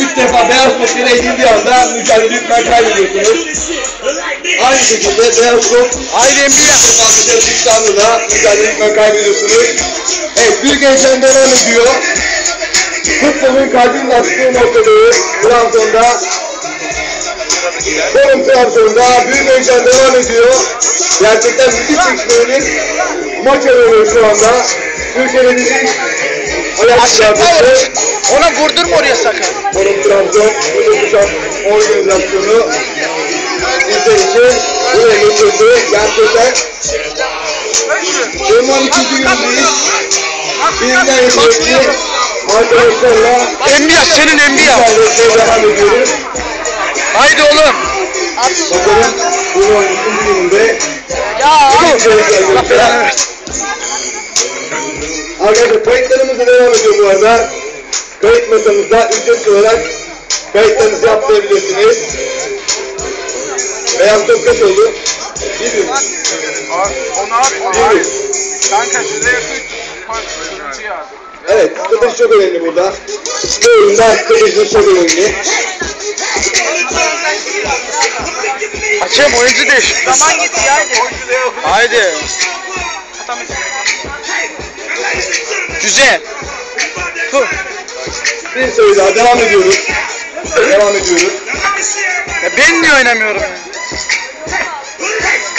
Üç defa beyaz yere edildiği anda mücadele hükmen kaybediyorsunuz. Aynı şekilde beyaz top Haydi Enbiya. defa dışarı çıktığı anda da kaybediyorsunuz. Evet büyük heyecan devam ediyor. Futbolun kalbinin attığı noktadayız. Trabzon'da Forum Trabzon'da büyük heyecan devam ediyor. Gerçekten müthiş çekişmeli maç oynuyor şu anda. Ayak Aşağı silahlısı Ona vurdurma oraya sakın. Forum Trabzon Kuşak Organizasyonu bizler için buraya getirdi. Gerçekten Şırman ikinci günündeyiz. Bizden eşitli arkadaşlarla Enbiya senin Enbiya. mücadeleye devam ediyoruz. Haydi oğlum. Bakalım oyun ikinci gününde Ya. gösterecekler. Arkadaşlar kayıtlarımız da devam ediyor bu arada. Kayıt masamızda ücretsiz olarak kayıtlarınızı yaptırabilirsiniz. Beyaz top kaç oldu? Bir gün. Onu atma. Bir hayır. gün. Kanka şuraya tut. Evet, strateji çok önemli burada. Bu oyunda strateji çok önemli. Açayım oyuncu değiş. Zaman gitti haydi. Oyuncu da Güzel. Puh. Bir daha devam ediyoruz. Devam ediyoruz. Ya ben niye oynamıyorum?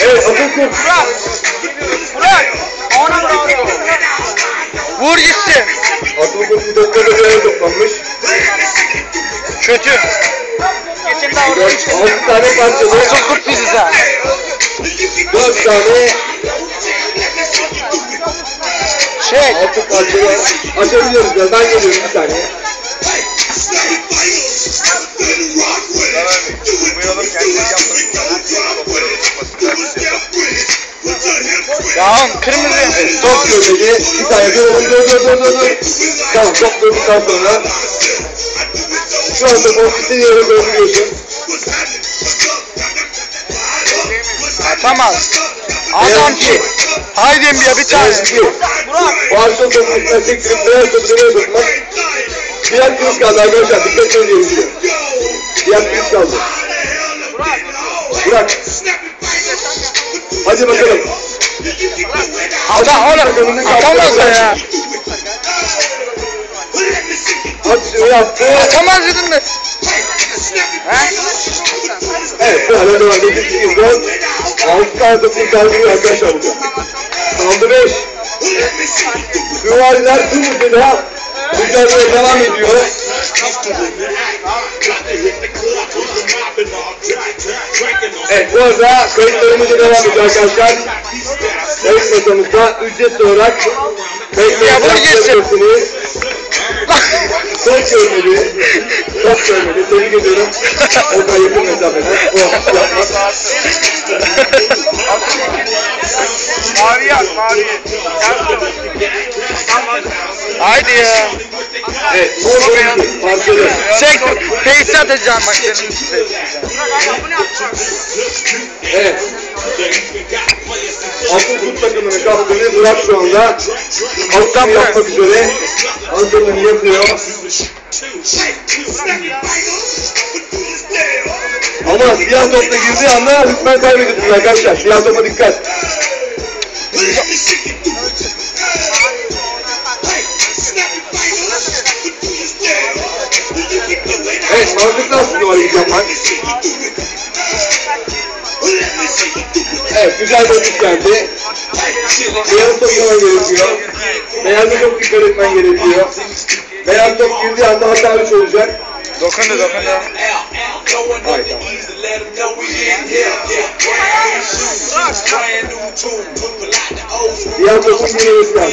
Evet, Atatürk. Bırak. Ona bravo. Vur gitsin. Atatürk bu dakikada bir araya toplanmış. Kötü. Geçen de orada. 6 tane parçalı, Asıl kurt biziz ha. 4 tane Şey. altı parçalı açabiliyoruz biraz. Ben geliyorum bir saniye. Buyuralım kendisi yapmasın. Ya kırmızı. Evet, top görmedi. Bir saniye dur dur dur dur dur dur. Tamam, top durduktan sonra. Şu anda top istediği yere gönderiyorsun. Atamaz. Adam ki. Haydi Enbiya bir tane. Sektirip beyaz topu nereye tutmak. Diğer kılıç kaldı arkadaşlar. Dikkat edin gidiyor. Diğer kılıç kaldı. Bırak. Hadi bakalım. Adam oğlum. Atamaz da ya. Şunu yaptı. Atamaz dedim mi? Evet bu arada devam ediyor. Altı tane kaldı arkadaşlar burada. Kaldı beş. Süvariler tüm hızıyla mücadele devam ediyor. Evet bu arada kayıtlarımız da devam ediyor arkadaşlar. Kayıt masamızda ücretsiz olarak Ya vur kayıtlarınızı gitsin. yaptırabilirsiniz. Çok görmedi. Çok görmedi. Tebrik ediyorum. O da yakın mesafeden. O. Mavi yaz mavi. Haydi ya. Evet. Mor 12. Parçalı. Çek. Face atacağım bak senin üstüne. Evet. Altın Kurt takımının kaptanı Burak şu anda alttan yapmak üzere antrenmanı yapıyor. Ama siyah topla girdiği anda hükmen kaybediyorsunuz arkadaşlar. Siyah topa dikkat. Evet mantıklı aslında o hareket yapmak. Evet güzel bir atış geldi. Beyaz top yapman gerekiyor. Beyaza çok dikkat etmen gerekiyor. Beyaz top girdiği anda hata üç olacak. Dokundu dokundu. blowing up the easy, let them know we in here. Brand new tune. Put a lot of old school. Yeah, but we need stuff.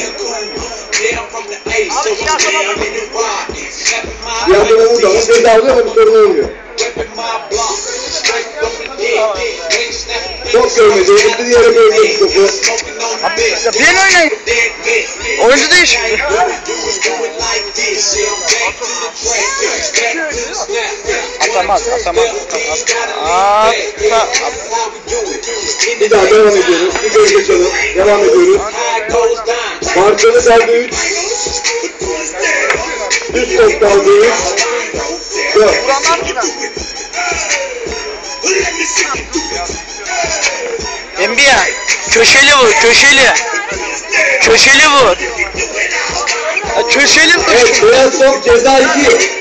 Yeah, from the A, so I'm down in the wild. Yeah, but we don't. We don't live in Colombia. Ripping my block, straight from the dead. Gang snapping. Fuck them, man. It's the other way to go. Smoking on the bitch. I do is do it like this. Yeah, I'm back to the track. Atamaz atamaz. Ata. Bir daha devam ediyoruz. Bir göz geçelim. Devam ediyoruz. Parçalı kaldı 3. Üst top kaldı 3. Dur. Vuranlar mı lan? NBA köşeli vur köşeli. Köşeli vur. Köşeli vur. Evet beyaz top ceza 2.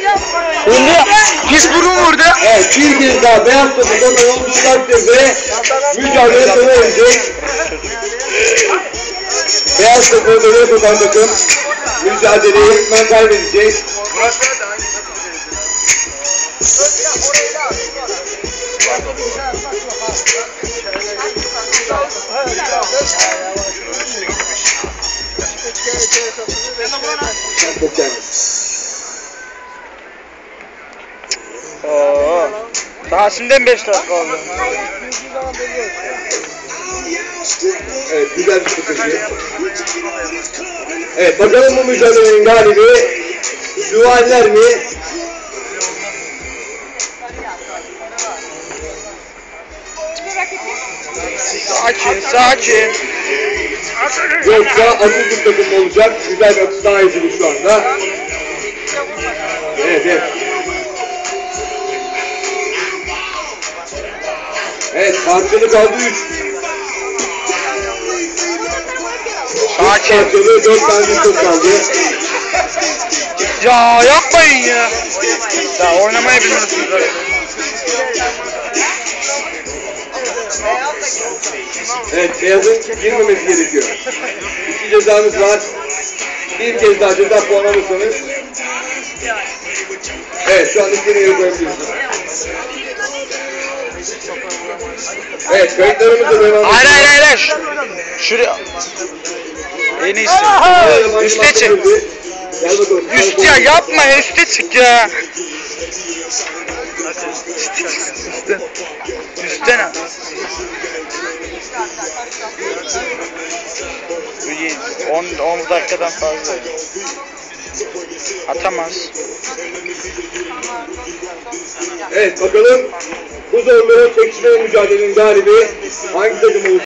Bunda pis burun vurdu. Evet bir kez daha beyaz topu topa yol tutacaktır ve mücadele sona erecek. Beyaz topu dönüyor tutan takım mücadeleyi hükmen kaybedecek. Çok yani. Oo. Daha şimdiden 5 dakika oldu. Evet güzel bir çıkışı. Evet bakalım bu mücadelenin galibi Şuvaller mi? Sakin sakin. Yoksa Atatürk takımı olacak. Güzel bir atış daha izledik şu anda. Evet evet. Evet parçalı kaldı 3. Sakin. Parçalı 4 tane top kaldı. Ya yapmayın ya. Ya oynamayı bilmiyorsunuz öyle. Evet beyazın girmemesi gerekiyor. İki cezanız var. Bir kez daha ceza puan alırsanız. Evet şu an istediğini yere koyabiliyorsunuz. Evet kayıtlarımız da devam Hayır hayır hayır. hayır. Şuraya. En iyisi. Üste çık. Gel bakalım. Üst ya yapma ya, üste çık ya. Üstte. Üstte ne? Bu iyi. 10 10 dakikadan fazla. Atamaz. Evet bakalım bu zorluğu çekişme mücadelenin galibi hangi takım olacak?